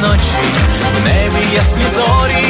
Ночі, в небі ясні зорі,